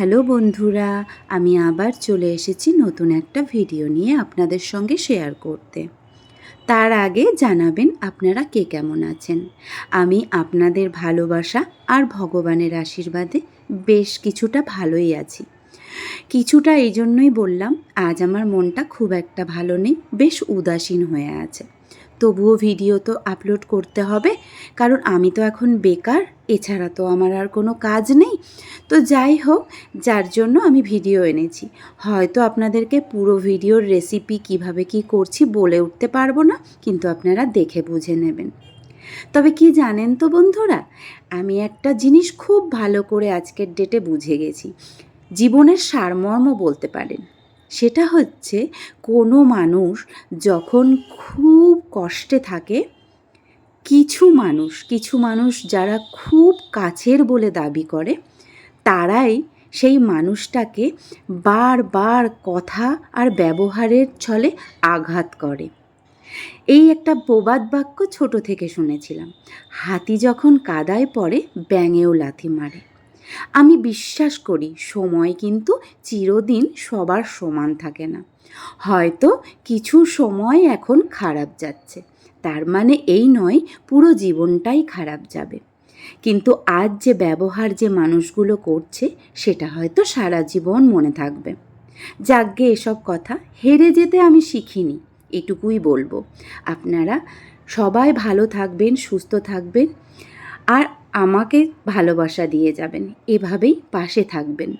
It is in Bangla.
হ্যালো বন্ধুরা, আমি আবার চলে এসেছি নতুন একটা ভিডিও নিয়ে আপনাদের সঙ্গে শেয়ার করতে। তার আগে জানাবেন আপনারা কে কেমন আছেন? আমি আপনাদের ভালোবাসা আর ভগবানের আশীর্বাদে বেশ কিছুটা ভালোই আছি। কিছুটা এই জন্যই বললাম, আজ আমার মনটা খুব একটা ভালো নেই, বেশ উদাসীন হয়ে আছে। তবুও ভিডিও তো আপলোড করতে হবে, কারণ আমি তো এখন বেকার, এছাড়া তো আমার আর কোনো কাজ নেই। তো যাই হোক, যার জন্য আমি ভিডিও এনেছি। হয়তো আপনাদেরকে পুরো ভিডিওর রেসিপি কীভাবে কি করছি বলে উঠতে পারব না, কিন্তু আপনারা দেখে বুঝে নেবেন। তবে কি জানেন তো বন্ধুরা, আমি একটা জিনিস খুব ভালো করে আজকের ডেটে বুঝে গেছি। জীবনের সারমর্ম বলতে পারেন। সেটা হচ্ছে, কোনো মানুষ যখন খুব কষ্টে থাকে, কিছু মানুষ কিছু মানুষ যারা খুব কাছের বলে দাবি করে তারাই সেই মানুষটাকে বারবার কথা আর ব্যবহারের ছলে আঘাত করে। এই একটা প্রবাদ বাক্য ছোট থেকে শুনেছিলাম। হাতি যখন কাদায় পড়ে, ব্যাঙেও লাথি মারে। আমি বিশ্বাস করি, সময় কিন্তু চিরদিন সবার সমান থাকে না। হয়তো কিছু সময় এখন খারাপ যাচ্ছে। তার মানে এই নয়, পুরো জীবনটাই খারাপ যাবে। কিন্তু আজ যে ব্যবহার যে মানুষগুলো করছে, সেটা হয়তো সারা জীবন মনে থাকবে। যাগ্যে এসব কথা হেরে যেতে আমি শিখিনি, এটুকুই বলব। আপনারা সবাই ভালো থাকবেন, সুস্থ থাকবেন, আর আমাকে ভালোবাসা দিয়ে যাবেন, এভাবেই পাশে থাকবেন।